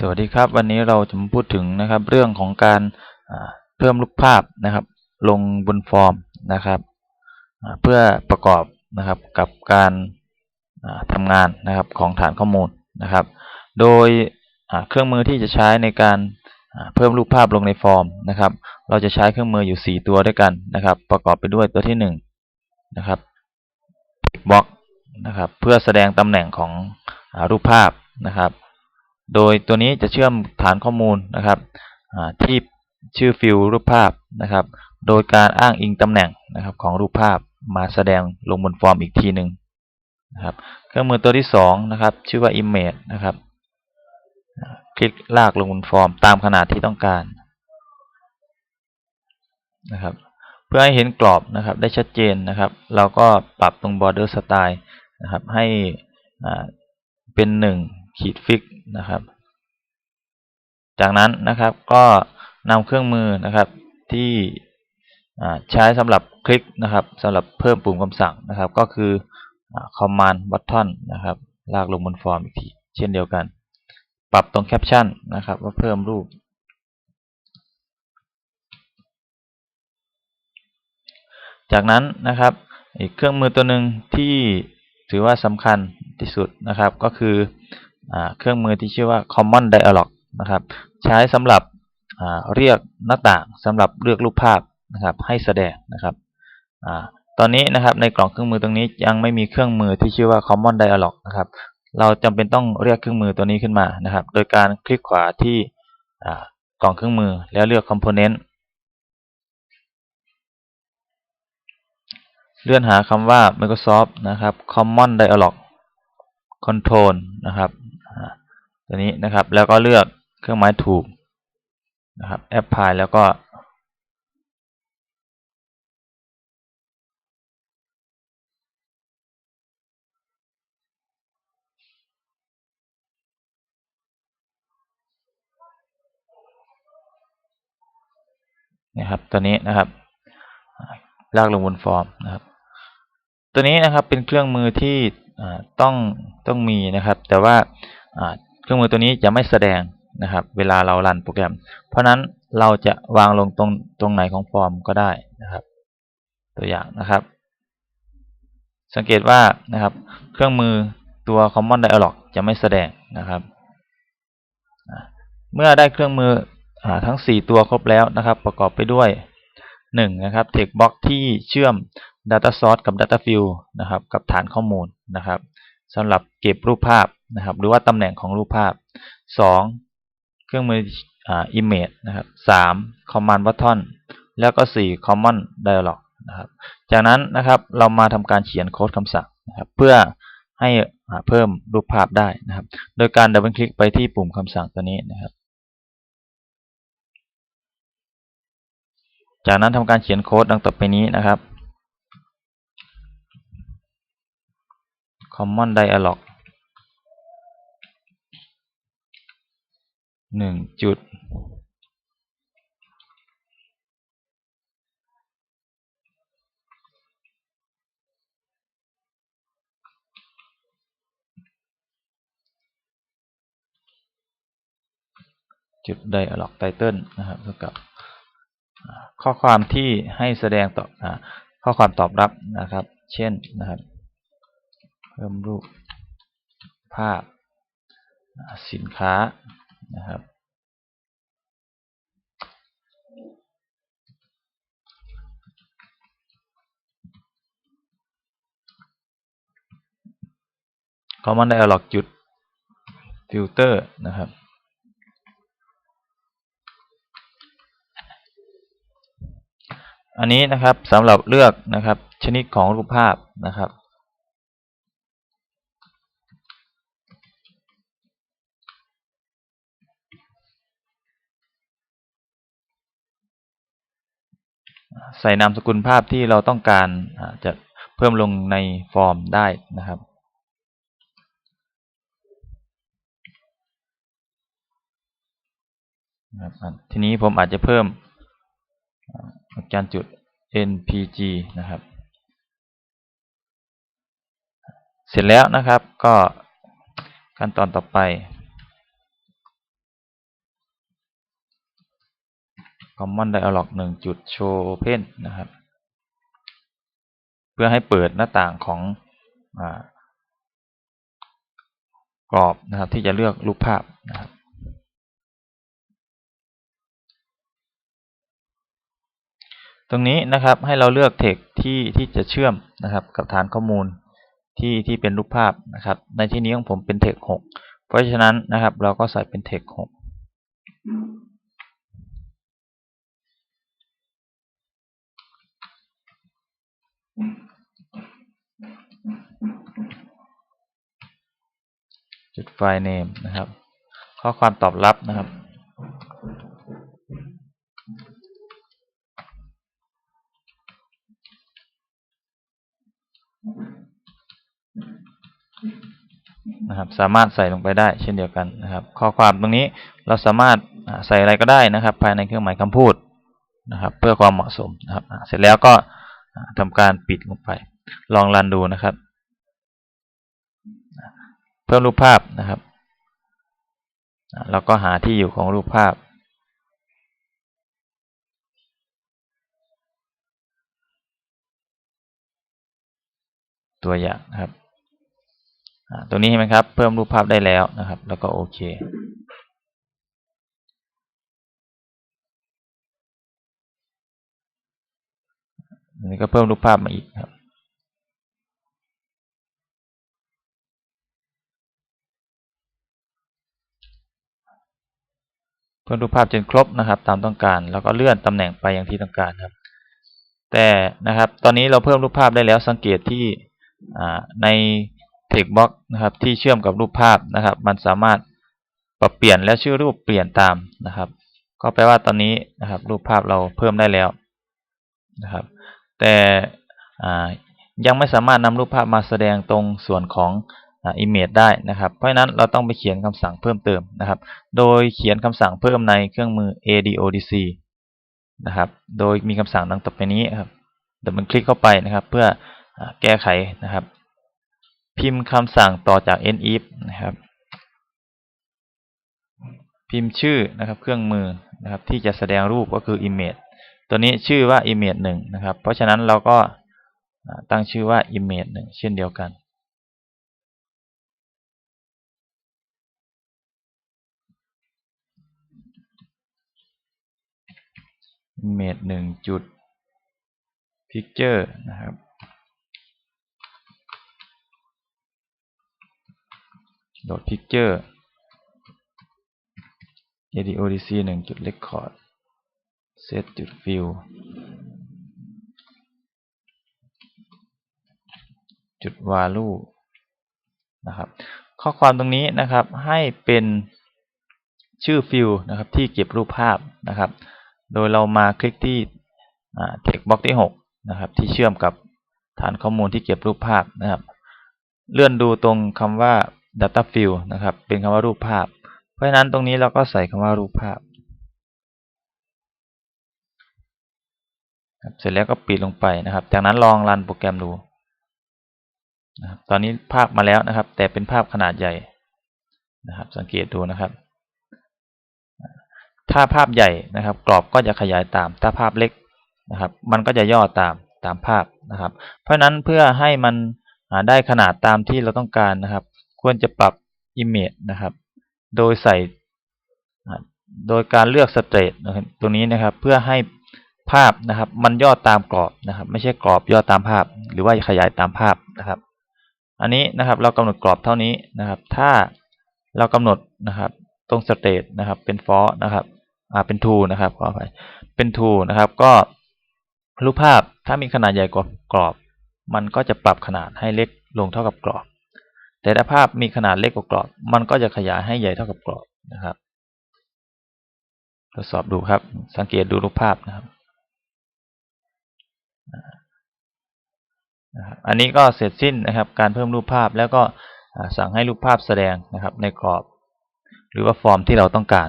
สวัสดีครับวันนี้เราจะมาพูดถึงนะครับ เรื่องของการเพิ่มรูปภาพนะครับ ลงบนฟอร์มนะครับ เพื่อประกอบนะครับกับการทำงานนะครับของฐานข้อมูลนะครับ โดยเครื่องมือที่จะใช้ในการเพิ่มรูปภาพลงในฟอร์มนะครับ เราจะใช้เครื่องมืออยู่ 4 ตัวด้วยกันนะครับ ประกอบไปด้วยตัวที่ 1 นะครับบล็อกนะครับ เพื่อแสดงตำแหน่งของรูปภาพนะครับ โดยตัวนี้จะเชื่อมฐานข้อมูลนะครับที่ชื่อฟิลรูปภาพนะครับ โดยการอ้างอิงตำแหน่งนะครับของรูปภาพมาแสดงลงบนฟอร์มอีกทีหนึ่งนะครับ เครื่องมือตัวที่2นะครับชื่อว่า Image นะครับ คลิกลากลงบนฟอร์มตามขนาดที่ต้องการนะครับ เพื่อให้เห็นกรอบนะครับได้ชัดเจนนะครับ เราก็ปรับตรง border style นะครับให้เป็น1 ขีดฟิกนะครับ จากนั้นนะครับก็นำเครื่องมือนะครับที่ใช้สำหรับคลิกนะครับสำหรับเพิ่มปุ่มคำสั่งนะครับ ก็คือ command button นะครับ ลากลงบนฟอร์มอีกทีเช่นเดียวกัน ปรับตรงแคปชั่นนะครับว่าเพิ่มรูป จากนั้นนะครับอีกเครื่องมือตัวหนึ่งที่ถือว่าสำคัญที่สุดนะครับ ก็คือ เครื่องมือที่ชื่อว่า Common Dialog นะครับ ใช้สำหรับเรียกหน้าต่างสำหรับเลือกรูปภาพนะครับ ให้แสดงนะครับอตอนนี้นะครับในกล่องเครื่องมือตรงนี้ยังไม่มีเครื่องมือที่ชื่อว่า Common Dialog นะครับ เราจำเป็นต้องเรียกเครื่องมือตัวนี้ขึ้นมานะครับ โดยการคลิกขวาที่กล่องเครื่องมือแล้วเลือก Component เลื่อนหาคำว่า Microsoft นะครับ Common Dialog Control นะครับ ตัวนี้นะครับ แล้วก็เลือกเครื่องหมายถูกนะครับ apply แล้วก็ นะครับตัวนี้นะครับลากลงบนฟอร์มนะครับ ตัวนี้นะครับเป็นเครื่องมือที่ต้องต้องมีนะครับ แต่ว่า เครื่องมือตัวนี้จะไม่แสดงนะครับ เวลาเรารันโปรแกรม เพราะนั้นเราจะวางลงตรงตรงไหนของฟอร์มก็ได้นะครับ ตัวอย่างนะครับ สังเกตว่านะครับ เครื่องมือตัว Common Dialog จะไม่แสดงนะครับ เมื่อได้เครื่องมืออทั้ง 4 ตัวครบแล้วนะครับ ประกอบไปด้วย 1 นะครับ text box ที่เชื่อม data source กับ data field นะครับ กับฐานข้อมูลนะครับสำหรับเก็บรูปภาพ นะครับ หรือว่าตำแหน่งของรูปภาพ 2. เครื่องมืออ image นะครับ 3. command button แล้วก็ 4. common dialog นะครับ จากนั้นนะครับเรามาทำการเขียนโค้ดคำสั่งนะครับเพื่อให้เพิ่มรูปภาพได้นะครับ โดยการดับเบิลคลิกไปที่ปุ่มคำสั่งตัวนี้นะครับ จากนั้นทำการเขียนโค้ดดังต่อไปนี้นะครับ common dialog หนึ่งจุดจุด dialog title นะครับเท่ากับข้อความที่ให้แสดงต่อข้อความตอบรับนะครับ เช่นนะครับ เพิ่มรูปภาพสินค้า นะครับ command dialog จุด filter นะครับอันนี้นะครับสำหรับเลือกนะครับชนิดของรูปภาพนะครับ ใส่นามสกุลภาพที่เราต้องการจะเพิ่มลงในฟอร์มได้นะครับ ทีนี้ผมอาจจะเพิ่มการจุด npg นะครับ เสร็จแล้วนะครับก็ขั้นตอนต่อไป common dialog หนึ่งจุด show open นะครับ เพื่อให้เปิดหน้าต่างของอกรอบนะครับที่จะเลือกรูปภาพนะครับตรงนี้นะครับให้เราเลือกเทคที่ที่จะเชื่อมนะครับกับฐานข้อมูลที่ที่เป็นรูปภาพนะครับ ในที่นี้ของผมเป็นเทคหกเพราะฉะนั้นนะครับ เราก็ใส่เป็นเทคหก จุดไฟล์ name นะครับ ข้อความตอบรับนะครับนะครับสามารถใส่ลงไปได้เช่นเดียวกันนะครับ ข้อความตรงนี้เราสามารถใส่อะไรก็ได้นะครับ ภายในเครื่องหมายคำพูดนะครับ เพื่อความเหมาะสมนะครับเสร็จแล้วก็ ทำการปิดลงไป ลองรันดูนะครับ เพิ่มรูปภาพนะครับแล้วก็หาที่อยู่ของรูปภาพ ตัวอย่างนะครับตรงนี้เห็นไหมครับ เพิ่มรูปภาพได้แล้วนะครับ แล้วก็โอเค อันนี้ก็เพิ่มรูปภาพมาอีกครับ เพิ่มรูปภาพจนครบนะครับ ตามต้องการ แล้วก็เลื่อนตำแหน่งไปอย่างที่ต้องการครับ แต่นะครับ ตอนนี้เราเพิ่มรูปภาพได้แล้วสังเกตที่ใน text box นะครับ ที่เชื่อมกับรูปภาพนะครับ มันสามารถปรับเปลี่ยนและชื่อรูปเปลี่ยนตามนะครับ ก็แปลว่าตอนนี้นะครับ รูปภาพเราเพิ่มได้แล้วนะครับ แต่ยังไม่สามารถนำรูปภาพมาแสดงตรงส่วนของ image ได้นะครับ เพราะฉะนั้นเราต้องไปเขียนคำสั่งเพิ่มเติมนะครับ โดยเขียนคำสั่งเพิ่มในเครื่องมือ ADODC นะครับ โดยมีคำสั่งดังต่อไปนี้ครับเดี๋ยวมันคลิกเข้าไปนะครับ เพื่อแก้ไขนะครับ พิมพ์คำสั่งต่อจาก nif นะครับ พิมพ์ชื่อนะครับเครื่องมือนะครับที่จะแสดงรูปก็คือ image ตัวนี้ชื่อว่า image 1นะครับ เพราะฉะนั้นเราก็ตั้งชื่อว่า image 1เช่นเดียวกัน image 1จุด picture นะครับโดด picture ADODC 1จุด record set จุด fill จุด value นะครับข้อความตรงนี้นะครับให้เป็นชื่อฟิลนะครับที่เก็บรูปภาพนะครับ โดยเรามาคลิกที่ text box ที่6นะครับที่เชื่อมกับฐานข้อมูลที่เก็บรูปภาพนะครับ เลื่อนดูตรงคำว่า data field นะครับเป็นคำว่ารูปภาพ เพราะฉะนั้นตรงนี้เราก็ใส่คำว่ารูปภาพ เสร็จแล้วก็ปิดลงไปนะครับ จากนั้นลองรันโปรแกรมดูนะครับตอนนี้ภาพมาแล้วนะครับ แต่เป็นภาพขนาดใหญ่นะครับ สังเกตดูนะครับ ถ้าภาพใหญ่นะครับ กรอบก็จะขยายตาม ถ้าภาพเล็กนะครับ มันก็จะย่อตามตามภาพนะครับ เพราะนั้นเพื่อให้มันได้ขนาดตามที่เราต้องการนะครับ ควรจะปรับ image นะครับ โดยใส่โดยการเลือก straight นะครับตรงนี้นะครับ เพื่อให้ ภาพนะครับ มันย่อตามกรอบนะครับ ไม่ใช่กรอบย่อตามภาพ หรือว่าขยายตามภาพนะครับ อันนี้นะครับเรากำหนดกรอบเท่านี้นะครับ ถ้าเรากำหนดนะครับ ตรง state นะครับ เป็น for นะครับอ่าเป็น to นะครับขออภัยเป็น to นะครับ ก็รูปภาพถ้ามีขนาดใหญ่กว่ากรอบ มันก็จะปรับขนาดให้เล็กลงเท่ากับกรอบ แต่ถ้าภาพมีขนาดเล็กกว่ากรอบ มันก็จะขยายให้ใหญ่เท่ากับกรอบนะครับ ทดสอบดูครับ สังเกตดูรูปภาพนะครับ นะครับอันนี้ก็เสร็จสิ้นนะครับการเพิ่มรูปภาพแล้วก็สั่งให้รูปภาพแสดงนะครับในกรอบ หรือว่าฟอร์มที่เราต้องการ